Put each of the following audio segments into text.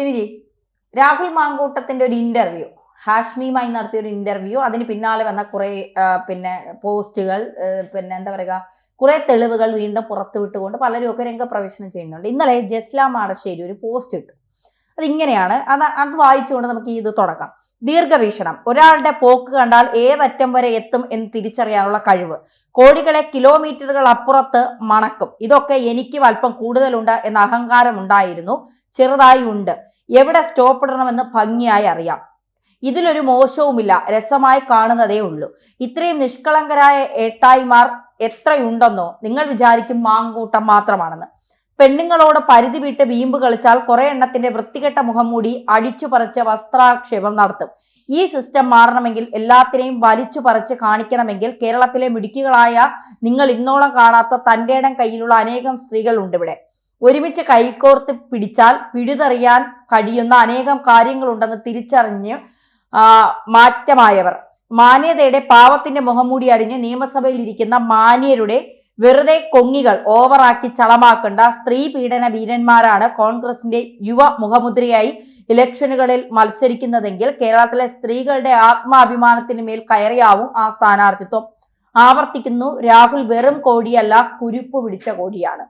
സിനിജി രാഹുൽ മാങ്കൂട്ടത്തിന്റെ ഒരു ഇന്റർവ്യൂ ഹാഷ്മിയുമായി നടത്തിയ ഒരു ഇന്റർവ്യൂ അതിന് പിന്നാലെ വന്ന കുറെ പിന്നെ പോസ്റ്റുകൾ പിന്നെ എന്താ പറയുക കുറെ തെളിവുകൾ വീണ്ടും പുറത്തു വിട്ടുകൊണ്ട് പലരും ഒക്കെ രംഗപ്രവേശനം ചെയ്യുന്നുണ്ട്. ഇന്നലെ ജസ്ല മാടശ്ശേരി ഒരു പോസ്റ്റ് ഇട്ടു. അതിങ്ങനെയാണ്. അത് അത് വായിച്ചുകൊണ്ട് നമുക്ക് ഇത് തുടങ്ങാം. ദീർഘവീക്ഷണം. ഒരാളുടെ പോക്ക് കണ്ടാൽ ഏതറ്റം വരെ എത്തും എന്ന് തിരിച്ചറിയാനുള്ള കഴിവ്. കോഴികളെ കിലോമീറ്ററുകൾ അപ്പുറത്ത് മണക്കും. ഇതൊക്കെ എനിക്കും അല്പം കൂടുതലുണ്ട് എന്ന അഹങ്കാരം ഉണ്ടായിരുന്നു. ചെറുതായി ഉണ്ട്. എവിടെ സ്റ്റോപ്പ് ഇടണമെന്ന് ഭംഗിയായി അറിയാം. ഇതിലൊരു മോശവുമില്ല. രസമായി കാണുന്നതേ ഉള്ളൂ. ഇത്രയും നിഷ്കളങ്കരായ ഏട്ടായിമാർ എത്രയുണ്ടെന്നോ നിങ്ങൾ വിചാരിക്കും മാങ്കൂട്ടം മാത്രമാണെന്ന്. പെണ്ണുങ്ങളോട് പരിധി വിട്ട് വീമ്പ് കളിച്ചാൽ കുറെ എണ്ണത്തിന്റെ വൃത്തികെട്ട മുഖം മൂടി അടിച്ചു പറിച്ച് വസ്ത്രാക്ഷേപം നടത്തും. ഈ സിസ്റ്റം മാറണമെങ്കിൽ എല്ലാത്തിനെയും വലിച്ചു പറിച്ച് കാണിക്കണമെങ്കിൽ കേരളത്തിലെ മിടുക്കികളായ നിങ്ങൾ ഇന്നോളം കാണാത്ത തന്റെ ഇടം കയ്യിലുള്ള അനേകം സ്ത്രീകൾ ഉണ്ട് ഇവിടെ ഒരുമിച്ച് കൈകോർത്ത് പിടിച്ചാൽ പിഴുതെറിയാൻ കഴിയുന്ന അനേകം കാര്യങ്ങളുണ്ടെന്ന് തിരിച്ചറിഞ്ഞ് മാറ്റമായവർ. മാന്യതയുടെ പാവത്തിന്റെ മുഖംമൂടി അടിഞ്ഞ് നിയമസഭയിൽ ഇരിക്കുന്ന മാന്യരുടെ വെറുതെ കൊങ്ങികൾ ഓവറാക്കി ചളമാക്കേണ്ട സ്ത്രീ പീഡന വീരന്മാരാണ് കോൺഗ്രസിന്റെ യുവ മുഖമുദ്രയായി ഇലക്ഷനുകളിൽ മത്സരിക്കുന്നതെങ്കിൽ കേരളത്തിലെ സ്ത്രീകളുടെ ആത്മാഭിമാനത്തിന് മേൽ കയറിയാവും ആ സ്ഥാനാർത്ഥിത്വം. ആവർത്തിക്കുന്നു രാഹുൽ വെറും കോടിയല്ല കുരുപ്പ് പിടിച്ച കോടിയാണ്.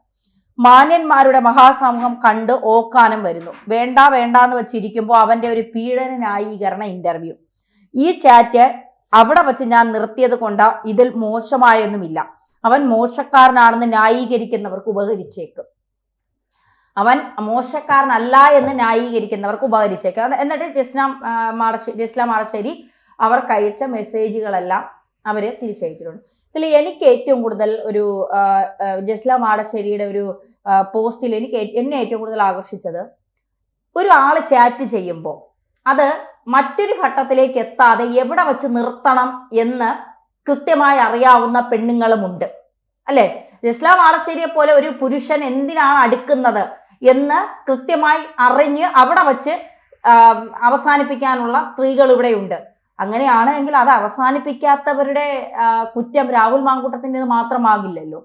മാന്യന്മാരുടെ മഹാസമൂഹം കണ്ട് ഓക്കാനം വരുന്നു. വേണ്ട വേണ്ട എന്ന് വെച്ചിരിക്കുമ്പോൾ അവന്റെ ഒരു പീഡന ന്യായീകരണ ഇന്റർവ്യൂ ഈ ചാറ്റ് അവിടെ വെച്ച് ഞാൻ നിർത്തിയത് കൊണ്ട് ഇതിൽ മോശമായൊന്നുമില്ല. അവൻ മോശക്കാരനാണെന്ന് ന്യായീകരിക്കുന്നവർക്ക് ഉപകരിച്ചേക്കും. അവൻ മോശക്കാരനല്ല എന്ന് ന്യായീകരിക്കുന്നവർക്ക് ഉപകരിച്ചേക്കും. എന്നിട്ട് ജസ്ലാം ആ, മാടശ്ശേരി ജസ്ലാം മാടശ്ശേരി അവർക്ക് അയച്ച മെസ്സേജുകളെല്ലാം അവർ തിരിച്ചയച്ചിട്ടുണ്ട്. ഇതിൽ എനിക്ക് ഏറ്റവും കൂടുതൽ ഒരു ജസ്ലാം മാടശ്ശേരിയുടെ ഒരു പോസ്റ്റിൽ എനിക്ക് എന്നെ ഏറ്റവും കൂടുതൽ ആകർഷിച്ചത് ഒരു ആൾ ചാറ്റ് ചെയ്യുമ്പോൾ അത് മറ്റൊരു ഘട്ടത്തിലേക്ക് എത്താതെ എവിടെ വെച്ച് നിർത്തണം എന്ന് കൃത്യമായി അറിയാവുന്ന പെണ്ണുങ്ങളുമുണ്ട്. അല്ലെ? ഇസ്ലാം ആളശ്ശേരിയെ പോലെ ഒരു പുരുഷൻ എന്തിനാണ് അടുക്കുന്നത് എന്ന് കൃത്യമായി അറിഞ്ഞ് അവിടെ വച്ച് അവസാനിപ്പിക്കാനുള്ള സ്ത്രീകൾ ഇവിടെയുണ്ട്. അങ്ങനെയാണ് എങ്കിൽ അത് അവസാനിപ്പിക്കാത്തവരുടെ കുറ്റം രാഹുൽ മാങ്കൂട്ടത്തിന്റെ മാത്രമാകില്ലല്ലോ.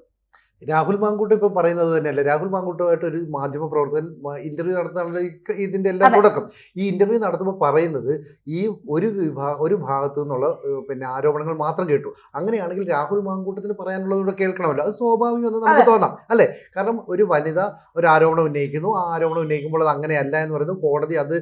രാഹുൽ മാങ്കൂട്ട് ഇപ്പം പറയുന്നത് തന്നെയല്ല? രാഹുൽ മാങ്കൂട്ടുമായിട്ട് ഒരു മാധ്യമ പ്രവർത്തകൻ ഇന്റർവ്യൂ നടത്താനുള്ള ഇതിന്റെ എല്ലാം. തുടക്കം. ഈ ഇന്റർവ്യൂ നടത്തുമ്പോൾ പറയുന്നത് ഈ ഒരു വിഭാ ഒരു ഭാഗത്തു നിന്നുള്ള പിന്നെ ആരോപണങ്ങൾ മാത്രം കേട്ടു. അങ്ങനെയാണെങ്കിൽ രാഹുൽ മാങ്കൂട്ടത്തിന് പറയാനുള്ളതൂടെ കേൾക്കണമല്ലോ. അത് സ്വാഭാവികമെന്ന് നമുക്ക് തോന്നാം അല്ലേ? കാരണം ഒരു വനിത ഒരു ആരോപണം ഉന്നയിക്കുന്നു. ആ ആരോപണം ഉന്നയിക്കുമ്പോൾ അത് അങ്ങനെയല്ല എന്ന് പറയുന്നു. കോടതി അത്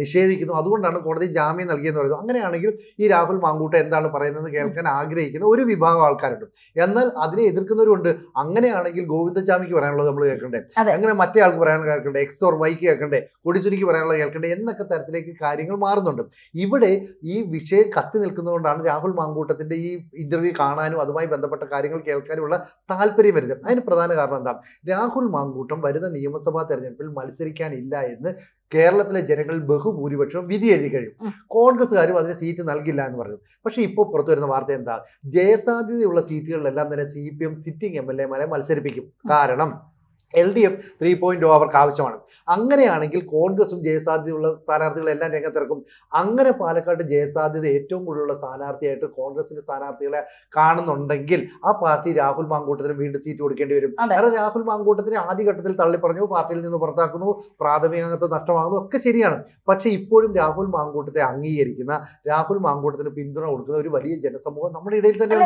നിഷേധിക്കുന്നു. അതുകൊണ്ടാണ് കോടതി ജാമ്യം നൽകിയെന്ന് പറയുന്നത്. അങ്ങനെയാണെങ്കിൽ ഈ രാഹുൽ മാങ്കൂട്ട എന്താണ് പറയുന്നത് കേൾക്കാൻ ആഗ്രഹിക്കുന്ന ഒരു വിഭാഗം ആൾക്കാരുണ്ട്. എന്നാൽ അതിനെ എതിർക്കുന്നവരുണ്ട് അങ്ങനെയാണെങ്കിൽ ഗോവിന്ദചാമിക്ക് പറയാനുള്ളത് നമ്മൾ കേൾക്കണ്ടേ? അങ്ങനെ മറ്റേ ആൾക്ക് പറയാനുള്ള കേൾക്കണ്ടേ? എക്സ് ഓർ വൈക്ക് കേൾക്കണ്ടേ? കൊടിച്ചുരിക്ക് പറയാനുള്ള കേൾക്കണ്ടേ? എന്നൊക്കെ തരത്തിലേക്ക് കാര്യങ്ങൾ മാറുന്നുണ്ട്. ഇവിടെ ഈ വിഷയം കത്തി നിൽക്കുന്നതുകൊണ്ടാണ് രാഹുൽ മാങ്കൂട്ടത്തിന്റെ ഈ ഇന്റർവ്യൂ കാണാനും അതുമായി ബന്ധപ്പെട്ട കാര്യങ്ങൾ കേൾക്കാനുമുള്ള താല്പര്യം വരുന്നത്. അതിന് പ്രധാന കാരണം എന്താണ്? രാഹുൽ മാങ്കൂട്ടം വരുന്ന നിയമസഭാ തെരഞ്ഞെടുപ്പിൽ മത്സരിക്കാനില്ല എന്ന് കേരളത്തിലെ ജനങ്ങൾ ബഹുഭൂരിപക്ഷവും വിധി എഴുതി കഴിയും. കോൺഗ്രസ്സുകാരും അതിന് സീറ്റ് നൽകില്ല എന്ന് പറഞ്ഞു. പക്ഷേ ഇപ്പോൾ പുറത്തു വരുന്ന വാർത്ത എന്താ? ജയസാധ്യതയുള്ള സീറ്റുകളിലെല്ലാം തന്നെ C P M sitting M L എമാരെ മത്സരിപ്പിക്കും. കാരണം L D F three point അവർക്ക് ആവശ്യമാണ്. അങ്ങനെയാണെങ്കിൽ കോൺഗ്രസും ജയസാധ്യതയുള്ള സ്ഥാനാർത്ഥികളെല്ലാം രംഗത്തിറക്കും. അങ്ങനെ പാലക്കാട് ജയസാധ്യത ഏറ്റവും കൂടുതലുള്ള സ്ഥാനാർത്ഥിയായിട്ട് കോൺഗ്രസിന്റെ സ്ഥാനാർത്ഥികളെ കാണുന്നുണ്ടെങ്കിൽ ആ പാർട്ടി രാഹുൽ മാങ്കൂട്ടത്തിന് വീണ്ടും സീറ്റ് കൊടുക്കേണ്ടി വരും. കാരണം രാഹുൽ മാങ്കൂട്ടത്തിന് ആദ്യഘട്ടത്തിൽ തള്ളി പറഞ്ഞു പാർട്ടിയിൽ നിന്ന് പുറത്താക്കുന്നു പ്രാഥമിക അംഗത്വം നഷ്ടമാകുന്നു ഒക്കെ ശരിയാണ്. പക്ഷെ ഇപ്പോഴും രാഹുൽ മാങ്കൂട്ടത്തെ അംഗീകരിക്കുന്ന രാഹുൽ മാങ്കൂട്ടത്തിന് പിന്തുണ കൊടുക്കുന്ന ഒരു വലിയ ജനസമൂഹം നമ്മുടെ ഇടയിൽ തന്നെ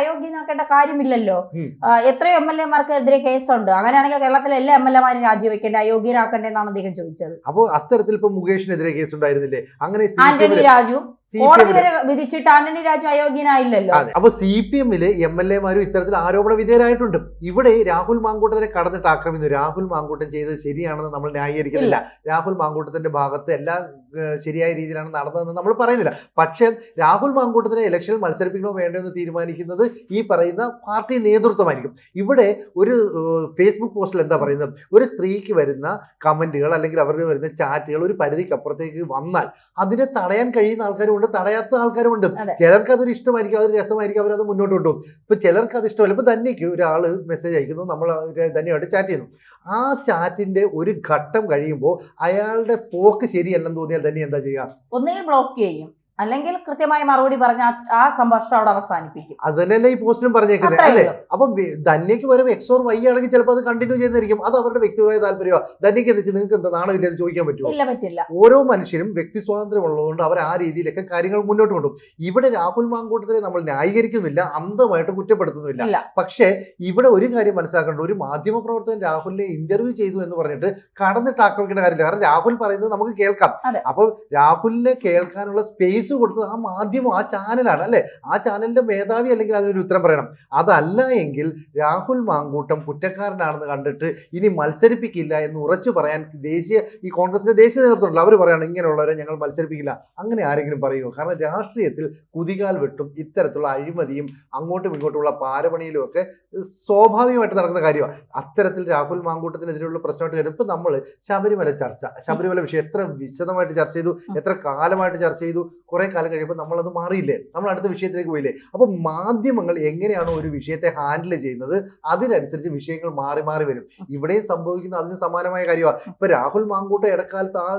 അയോഗ്യനാക്കേണ്ട കാര്യമില്ലല്ലോ. എത്രയോ എം എൽ എമാർക്കെതിരെ കേസുണ്ട്. അങ്ങനെയാണെങ്കിൽ കേരളത്തിലെ എല്ലാ എം എൽ എമാരും രാജിവെക്കേണ്ട അയോഗ്യരാക്കണ്ടേ എന്നാണ് അദ്ദേഹം ചോദിച്ചത്. അപ്പോൾ അത്തരത്തിൽ ഇപ്പൊ മുകേഷിനെതിരെ കേസ് ഉണ്ടായിരുന്നില്ലേ അങ്ങനെ ആന്റണി രാജു കോടതി വരെ വിധിച്ചിട്ട് ആന്റണി രാജു അയോഗ്യനായില്ലല്ലോ. അപ്പൊ സി പി എമ്മിൽ എം എൽ എമാരും ഇത്തരത്തിൽ ആരോപണ വിധേയരായിട്ടുണ്ട്. ഇവിടെ രാഹുൽ മാങ്കൂട്ടത്തിനെ കടന്നിട്ട് ആക്രമിക്കുന്നു. രാഹുൽ മാങ്കൂട്ടൻ ചെയ്തത് ശരിയാണെന്ന് നമ്മൾ ന്യായീകരിക്കുന്നില്ല. രാഹുൽ മാങ്കൂട്ടത്തിന്റെ ഭാഗത്ത് എല്ലാം ശരിയായ രീതിയിലാണ് നടന്നതെന്ന് നമ്മൾ പറയുന്നില്ല. പക്ഷേ രാഹുൽ മാങ്കൂട്ടത്തിനെ ഇലക്ഷനിൽ മത്സരിപ്പിക്കണോ വേണ്ടോ എന്ന് തീരുമാനിക്കുന്നത് ഈ പറയുന്ന പാർട്ടി നേതൃത്വമായിരിക്കും. ഇവിടെ ഒരു ഫേസ്ബുക്ക് പോസ്റ്റിൽ എന്താ പറയുന്നത്? ഒരു സ്ത്രീക്ക് വരുന്ന കമന്റുകൾ അല്ലെങ്കിൽ അവർക്ക് വരുന്ന ചാറ്റുകൾ ഒരു പരിധിക്ക് അപ്പുറത്തേക്ക് വന്നാൽ അതിനെ തടയാൻ കഴിയുന്ന ആൾക്കാരുമുണ്ട് തടയാത്ത ആൾക്കാരുമുണ്ട്. ചിലർക്ക് അതൊരു ഇഷ്ടമായിരിക്കും അതൊരു രസമായിരിക്കും അവരത് മുന്നോട്ട് കൊണ്ടുപോകും. ഇപ്പൊ ചിലർക്ക് അത് ഇഷ്ടമല്ല. ഇപ്പൊ തന്നെയ്ക്ക് ഒരാൾ മെസ്സേജ് അയക്കുന്നു നമ്മൾ തന്നെയായിട്ട് ചാറ്റ് ചെയ്യുന്നു. ആ ചാറ്റിന്റെ ഒരു ഘട്ടം കഴിയുമ്പോൾ അയാളുടെ പോക്ക് ശരിയല്ലെന്ന് തോന്നിയാൽ തന്നെ എന്താ ചെയ്യുക? ഒന്നേ ബ്ലോക്ക് ചെയ്യും. അല്ലെങ്കിൽ കൃത്യമായ മറുപടി പറഞ്ഞ ആ- സംഭാഷണം അവിടെ അവസാനിപ്പിക്കും. അത് തന്നെയല്ലേ ഈ പോസ്റ്റിലും പറഞ്ഞേക്കുന്നത് അല്ലേ. അപ്പൊ ധന്യക്ക് വരും എക്സ് ഓർ വൈ ആണെങ്കിൽ ചിലപ്പോൾ അത് കണ്ടിന്യൂ ചെയ്യുന്നതായിരിക്കും അത് അവരുടെ വ്യക്തിപരമായ താല്പര്യമാണ് ധന്യക്ക് വെച്ചാൽ നിങ്ങൾക്ക് എന്താ നാളെ എന്ന് ചോദിക്കാൻ പറ്റുമോ? ഇല്ല പറ്റില്ല. ഓരോ മനുഷ്യരും വ്യക്തി സ്വാതന്ത്ര്യം ഉള്ളതുകൊണ്ട് അവർ ആ രീതിയിലൊക്കെ കാര്യങ്ങൾ മുന്നോട്ട് കൊണ്ടുപോകും. ഇവിടെ രാഹുൽ മാങ്കൂട്ടത്തിനെ നമ്മൾ ന്യായീകരിക്കുന്നില്ല അന്ധമായിട്ട് കുറ്റപ്പെടുത്തുന്നില്ല. പക്ഷേ ഇവിടെ ഒരു കാര്യം മനസ്സിലാക്കേണ്ട ഒരു മാധ്യമ പ്രവർത്തകൻ രാഹുലിനെ ഇന്റർവ്യൂ ചെയ്തു എന്ന് പറഞ്ഞിട്ട് കടന്നിട്ട് ആക്രമിക്കേണ്ട കാര്യമില്ല. കാരണം രാഹുൽ പറയുന്നത് നമുക്ക് കേൾക്കാം. അപ്പൊ അപ്പോൾ രാഹുലിനെ കേൾക്കാനുള്ള സ്പേസ് കൊടുത്തത് ആ മാധ്യമം ആ ചാനലാണ് അല്ലേ? ആ ചാനലിന്റെ മേധാവി അല്ലെങ്കിൽ അതിനൊരു ഉത്തരം പറയണം. അതല്ല എങ്കിൽ രാഹുൽ മാങ്കൂട്ടം കുറ്റക്കാരനാണെന്ന് കണ്ടിട്ട് ഇനി മത്സരിപ്പിക്കില്ല എന്ന് ഉറച്ചു പറയാൻ ദേശീയ ഈ കോൺഗ്രസിന്റെ ദേശീയ നേതൃത്വമുണ്ട് അവർ പറയണം ഇങ്ങനെയുള്ളവരെ ഞങ്ങൾ മത്സരിപ്പിക്കില്ല. അങ്ങനെ ആരെങ്കിലും പറയുമോ കാരണം രാഷ്ട്രീയത്തിൽ കുതികാൽ വെട്ടും ഇത്തരത്തിലുള്ള അഴിമതിയും അങ്ങോട്ടും ഇങ്ങോട്ടുമുള്ള പാരപണിയിലും ഒക്കെ സ്വാഭാവികമായിട്ട് നടക്കുന്ന കാര്യമാണ് അത്തരത്തിൽ രാഹുൽ മാങ്കൂട്ടത്തിനെതിരെയുള്ള പ്രശ്നമായിട്ട് വരും. നമ്മൾ ശബരിമല ചർച്ച. ശബരിമല വിഷയം എത്ര വിശദമായിട്ട് ചർച്ച ചെയ്തു? എത്ര കാലമായിട്ട് ചർച്ച ചെയ്തു? കുറെ കാലം കഴിയുമ്പോൾ നമ്മളത് മാറിയില്ലേ? നമ്മൾ അടുത്ത വിഷയത്തിലേക്ക് പോയില്ലേ? അപ്പോൾ മാധ്യമങ്ങൾ എങ്ങനെയാണ് ഒരു വിഷയത്തെ ഹാൻഡിൽ ചെയ്യുന്നത് അതിനനുസരിച്ച് വിഷയങ്ങൾ മാറി മാറി വരും. ഇവിടെയും സംഭവിക്കുന്ന അതിന് സമാനമായ കാര്യമാണ് ഇപ്പൊ രാഹുൽ മാങ്കൂട്ട ഇടക്കാലത്ത് ആ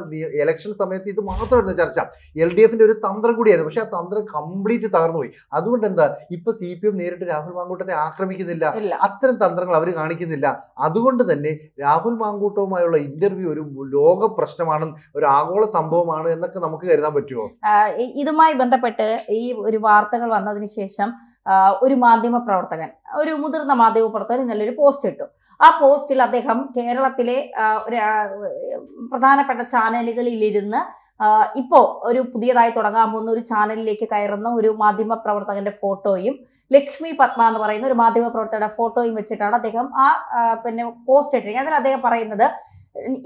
ഇലക്ഷൻ സമയത്ത് ഇത് മാത്രമായിരുന്നു ചർച്ച. എൽ ഡി എഫിന്റെ ഒരു തന്ത്രം കൂടിയായിരുന്നു. പക്ഷെ ആ തന്ത്രം കംപ്ലീറ്റ് തകർന്നുപോയി. അതുകൊണ്ട് എന്താ? ഇപ്പൊ സി പി എം നേരിട്ട് രാഹുൽ മാങ്കൂട്ടത്തെ ആക്രമിക്കുന്നില്ല. അത്തരം തന്ത്രങ്ങൾ അവർ കാണിക്കുന്നില്ല. അതുകൊണ്ട് തന്നെ രാഹുൽ മാങ്കൂട്ടവുമായുള്ള ഇന്റർവ്യൂ ഒരു ലോക പ്രശ്നമാണ് ഒരു ആഗോള സംഭവമാണ് എന്നൊക്കെ നമുക്ക് കരുതാൻ പറ്റുമോ ഇതുമായി ബന്ധപ്പെട്ട് ഈ ഒരു വാർത്തകൾ വന്നതിന് ശേഷം ഒരു മാധ്യമ പ്രവർത്തകൻ ഒരു മുതിർന്ന മാധ്യമ പ്രവർത്തകൻ ഇന്നലെ ഒരു പോസ്റ്റ് ഇട്ടു. ആ പോസ്റ്റിൽ അദ്ദേഹം കേരളത്തിലെ ഒരു പ്രധാനപ്പെട്ട ചാനലുകളിലിരുന്ന് ഇപ്പോൾ ഇപ്പോ ഒരു പുതിയതായി തുടങ്ങാൻ പോകുന്ന ഒരു ചാനലിലേക്ക് കയറുന്ന ഒരു മാധ്യമ പ്രവർത്തകന്റെ ഫോട്ടോയും ലക്ഷ്മി പത്മ എന്ന് പറയുന്ന ഒരു മാധ്യമ പ്രവർത്തകരുടെ ഫോട്ടോയും വെച്ചിട്ടാണ് അദ്ദേഹം ആ, പിന്നെ പോസ്റ്റ് ഇട്ടിരിക്കുന്നത്. അതിൽ അദ്ദേഹം പറയുന്നത്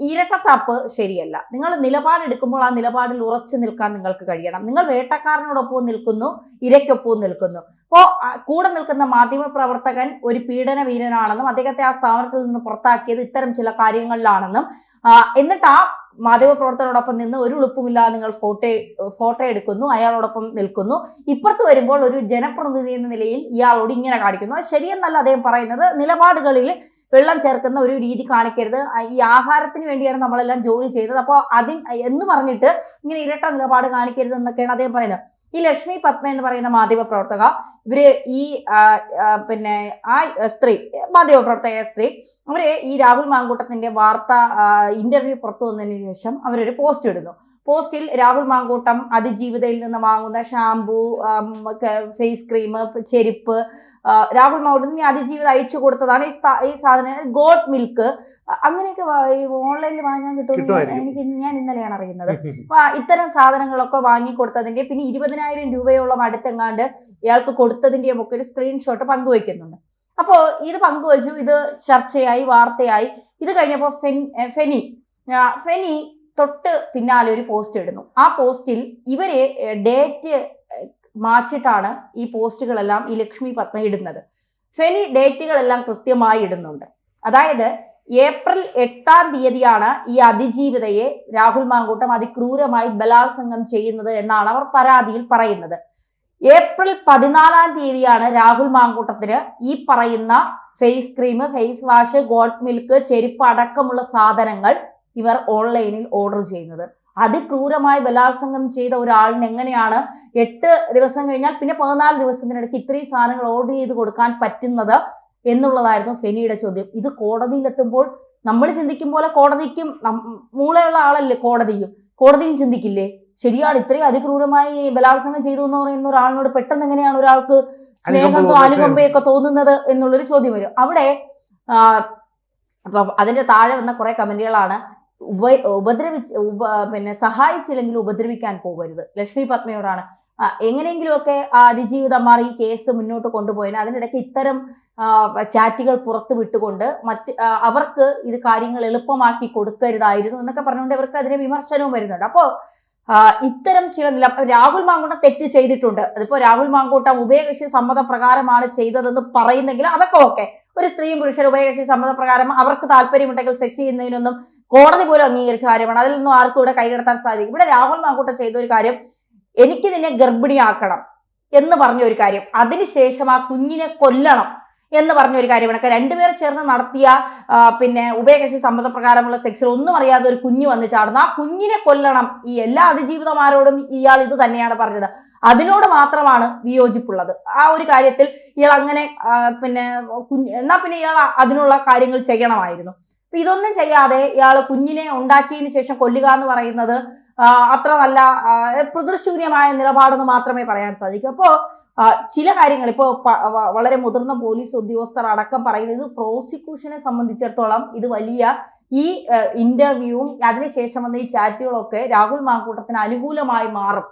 ഇരട്ടത്താപ്പ് ശരിയല്ല. നിങ്ങൾ നിലപാടെടുക്കുമ്പോൾ ആ നിലപാടിൽ ഉറച്ചു നിൽക്കാൻ നിങ്ങൾക്ക് കഴിയണം. നിങ്ങൾ വേട്ടക്കാരനോടൊപ്പം നിൽക്കുന്നു ഇരയ്ക്കൊപ്പവും നിൽക്കുന്നു. അപ്പോ ആ, കൂടെ നിൽക്കുന്ന മാധ്യമ പ്രവർത്തകൻ ഒരു പീഡന വീരനാണെന്നും അദ്ദേഹത്തെ ആ സ്ഥാനത്തിൽ നിന്ന് പുറത്താക്കിയത് ഇത്തരം ചില കാര്യങ്ങളിലാണെന്നും എന്നിട്ട് ആ മാധ്യമ പ്രവർത്തകരോടൊപ്പം നിന്ന് ഒരു ഉളുപ്പുമില്ലാതെ നിങ്ങൾ ഫോട്ടോ ഫോട്ടോ എടുക്കുന്നു അയാളോടൊപ്പം നിൽക്കുന്നു. ഇപ്പുറത്ത് വരുമ്പോൾ ഒരു ജനപ്രതിനിധി എന്ന നിലയിൽ ഇയാളോട് ഇങ്ങനെ കാണിക്കുന്നു. ശരിയെന്നല്ല അദ്ദേഹം പറയുന്നത്. നിലപാടുകളിൽ വെള്ളം ചേർക്കുന്ന ഒരു രീതി കാണിക്കരുത്. ഈ ആഹാരത്തിന് വേണ്ടിയാണ് നമ്മളെല്ലാം ജോലി ചെയ്തത് അപ്പോൾ അതിൻ എന്ന് പറഞ്ഞിട്ട് ഇങ്ങനെ ഇരട്ട നിലപാട് കാണിക്കരുത് എന്നൊക്കെയാണ് അദ്ദേഹം പറയുന്നത്. ഈ ലക്ഷ്മി പത്മ എന്ന് പറയുന്ന മാധ്യമ പ്രവർത്തക ഇവർ ഈ പിന്നെ ആ സ്ത്രീ മാധ്യമ പ്രവർത്തക സ്ത്രീ അവർ ഈ രാഹുൽ മാങ്കൂട്ടത്തിന്റെ വാർത്ത ഇന്റർവ്യൂ പുറത്തു വന്നതിന് ശേഷം അവരൊരു പോസ്റ്റ് ഇടുന്നു. പോസ്റ്റിൽ രാഹുൽ മാങ്കൂട്ടം അതിജീവിതയിൽ നിന്ന് വാങ്ങുന്ന ഷാംപൂ ഫേസ് ക്രീം ചെരുപ്പ് രാഹുൽ മാങ്കൂട്ടം ഈ അതിജീവിതം അയച്ചു കൊടുത്തതാണ്. ഈ സാധനം ഗോഡ് മിൽക്ക്. അങ്ങനെയൊക്കെ ഓൺലൈനിൽ വാങ്ങാൻ കിട്ടുമെന്ന് എനിക്ക് ഞാൻ ഇന്നലെയാണ് അറിയുന്നത്. അപ്പൊ ഇത്തരം സാധനങ്ങളൊക്കെ വാങ്ങിക്കൊടുത്തതിന്റെ പിന്നെ ഇരുപതിനായിരം രൂപയോളം അടുത്തെങ്ങാണ്ട് ഇയാൾക്ക് കൊടുത്തതിന്റെ ഒക്കെ ഒരു സ്ക്രീൻഷോട്ട് പങ്കുവെക്കുന്നുണ്ട്. അപ്പോൾ ഇത് പങ്കുവച്ചു. ഇത് ചർച്ചയായി വാർത്തയായി. ഇത് കഴിഞ്ഞപ്പോൾ ഫെൻ ഫെനി ഫെനി തൊട്ട് പിന്നാലെ ഒരു പോസ്റ്റ് ഇടുന്നു. ആ പോസ്റ്റിൽ ഇവരെ ഡേറ്റ് മാച്ചിട്ടാണ് ഈ പോസ്റ്റുകളെല്ലാം ഈ ലക്ഷ്മി പത്മ ഇടുന്നത്. ഫെനി ഡേറ്റുകളെല്ലാം കൃത്യമായി ഇടുന്നുണ്ട്. അതായത് ഏപ്രിൽ എട്ടാം തീയതിയാണ് ഈ അതിജീവിതയെ രാഹുൽ മാങ്കൂട്ടം അതിക്രൂരമായി ബലാത്സംഗം ചെയ്യുന്നത് എന്നാണ് അവർ പരാതിയിൽ പറയുന്നത്. ഏപ്രിൽ പതിനാലാം തീയതിയാണ് രാഹുൽ മാങ്കൂട്ടത്തിന് ഈ പറയുന്ന face cream face wash goat milk ചെരുപ്പ് അടക്കമുള്ള സാധനങ്ങൾ ഇവർ ഓൺലൈനിൽ ഓർഡർ ചെയ്യുന്നത്. അതിക്രൂരമായി ബലാത്സംഗം ചെയ്ത ഒരാളിന് എങ്ങനെയാണ് എട്ട് ദിവസം കഴിഞ്ഞാൽ പിന്നെ പതിനാല് ദിവസത്തിനിടയ്ക്ക് ഇത്രയും സാധനങ്ങൾ ഓർഡർ ചെയ്ത് കൊടുക്കാൻ പറ്റുന്നത് എന്നുള്ളതായിരുന്നു ഫെനിയുടെ ചോദ്യം. ഇത് കോടതിയിലെത്തുമ്പോൾ നമ്മൾ ചിന്തിക്കും പോലെ കോടതിക്കും മൂളയുള്ള ആളല്ലേ കോടതിയും? കോടതിയും ചിന്തിക്കില്ലേ? ശരിയാണ് ഇത്രയും അതിക്രൂരമായി ബലാത്സംഗം ചെയ്തു എന്ന് പറയുന്ന ഒരാളിനോട് പെട്ടെന്ന് എങ്ങനെയാണ് ഒരാൾക്ക് സ്നേഹമോ അനുകമ്പയൊക്കെ തോന്നുന്നത് എന്നുള്ളൊരു ചോദ്യം വരും. അവിടെ അപ്പൊ അതിന്റെ താഴെ വന്ന കുറെ കമന്റുകളാണ്. ഉപ ഉപദ്രവിച്ച് ഉപ പിന്നെ സഹായിച്ചില്ലെങ്കിൽ ഉപദ്രവിക്കാൻ പോകരുത്. ലക്ഷ്മി പത്മയോടാണ്. എങ്ങനെയെങ്കിലുമൊക്കെ ആ അതിജീവിതമാർ ഈ കേസ് മുന്നോട്ട് കൊണ്ടുപോയതിന് അതിനിടയ്ക്ക് ഇത്തരം ചാറ്റുകൾ പുറത്തു വിട്ടുകൊണ്ട് മറ്റ് അവർക്ക് ഇത് കാര്യങ്ങൾ എളുപ്പമാക്കി കൊടുക്കരുതായിരുന്നു എന്നൊക്കെ പറഞ്ഞുകൊണ്ട് അവർക്ക് അതിന് വിമർശനവും വരുന്നുണ്ട്. അപ്പോൾ ഇത്തരം ചില നില രാഹുൽ മാങ്കൂട്ടം തെറ്റ് ചെയ്തിട്ടുണ്ട്. അതിപ്പോ രാഹുൽ മാങ്കൂട്ടം ഉഭയകക്ഷി സമ്മതപ്രകാരമാണ് ചെയ്തതെന്ന് പറയുന്നെങ്കിൽ അതൊക്കെ ഓക്കെ. ഒരു സ്ത്രീയും പുരുഷനും ഉഭയകക്ഷി സമ്മതപ്രകാരം അവർക്ക് താല്പര്യമുണ്ടെങ്കിൽ സെക്സ് ചെയ്യുന്നതിനൊന്നും കോടതി പോലും അംഗീകരിച്ച കാര്യമാണ്. അതിൽ നിന്നും ആർക്കും ഇവിടെ കൈകടത്താൻ സാധിക്കും. ഇവിടെ രാഹുൽ മാങ്കൂട്ടം ചെയ്ത ഒരു കാര്യം എനിക്ക് നിന്നെ ഗർഭിണിയാക്കണം എന്ന് പറഞ്ഞ ഒരു കാര്യം. അതിനുശേഷം ആ കുഞ്ഞിനെ കൊല്ലണം എന്ന് പറഞ്ഞ ഒരു കാര്യമാണ്. രണ്ടുപേർ ചേർന്ന് നടത്തിയ പിന്നെ ഉഭയകക്ഷി സമ്മതപ്രകാരമുള്ള സെക്സിൽ ഒന്നും അറിയാതെ ഒരു കുഞ്ഞ് വന്ന് ചാടുന്നു. ആ കുഞ്ഞിനെ കൊല്ലണം. ഈ എല്ലാ അതിജീവിതമാരോടും ഇയാൾ ഇത് തന്നെയാണ് പറഞ്ഞത്. അതിനോട് മാത്രമാണ് വിയോജിപ്പുള്ളത്. ആ ഒരു കാര്യത്തിൽ ഇയാൾ അങ്ങനെ പിന്നെ കുഞ്ഞ് എന്നാ പിന്നെ ഇയാൾ അതിനുള്ള കാര്യങ്ങൾ ചെയ്യണമായിരുന്നു. അപ്പൊ ഇതൊന്നും ചെയ്യാതെ ഇയാൾ കുഞ്ഞിനെ ഉണ്ടാക്കിയതിനു ശേഷം കൊല്ലുക എന്ന് പറയുന്നത് അത്ര നല്ല പ്രദർശൂന്യമായ നിലപാടെന്ന് മാത്രമേ പറയാൻ സാധിക്കൂ. അപ്പോ ചില കാര്യങ്ങൾ ഇപ്പോ വളരെ മുതിർന്ന പോലീസ് ഉദ്യോഗസ്ഥർ അടക്കം പറയുന്നത് പ്രോസിക്യൂഷനെ സംബന്ധിച്ചിടത്തോളം ഇത് വലിയ ഈ ഇന്റർവ്യൂവും അതിനുശേഷം വന്ന ഈ ചാറ്റുകളൊക്കെ രാഹുൽ മാങ്കൂട്ടത്തിന് അനുകൂലമായി മാറും.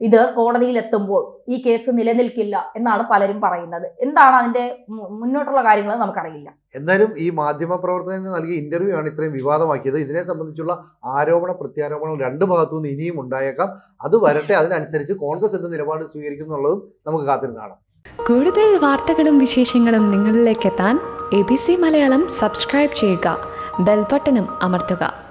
ഇത് കോടതിയിൽ എത്തുമ്പോൾ ഈ കേസ് നിലനിൽക്കില്ല എന്നാണ് പലരും പറയുന്നത്. എന്താണ് അതിന്റെ മുന്നോട്ടുള്ള കാര്യങ്ങൾ നമുക്കറിയില്ല. എന്നാലും ഈ മാധ്യമ പ്രവർത്തകന് നൽകിയ ഇന്റർവ്യൂ ആണ് ഇത്രയും വിവാദമാക്കിയത്. ഇതിനെ സംബന്ധിച്ചുള്ള ആരോപണ പ്രത്യാരോപണങ്ങൾ രണ്ട് ഭാഗത്തു നിന്ന് ഇനിയും ഉണ്ടായേക്കാം. അത് വരട്ടെ അതിനനുസരിച്ച് കോൺഗ്രസ് എന്ത് നിലപാട് സ്വീകരിക്കും എന്നുള്ളതും നമുക്ക് കാത്തിരുന്ന് കാണാം. കൂടുതൽ വാർത്തകളും വിശേഷങ്ങളും നിങ്ങളിലേക്ക് എത്താൻ A B C Malayalam subscribe ചെയ്യുക. ബെൽബട്ടനും അമർത്തുക.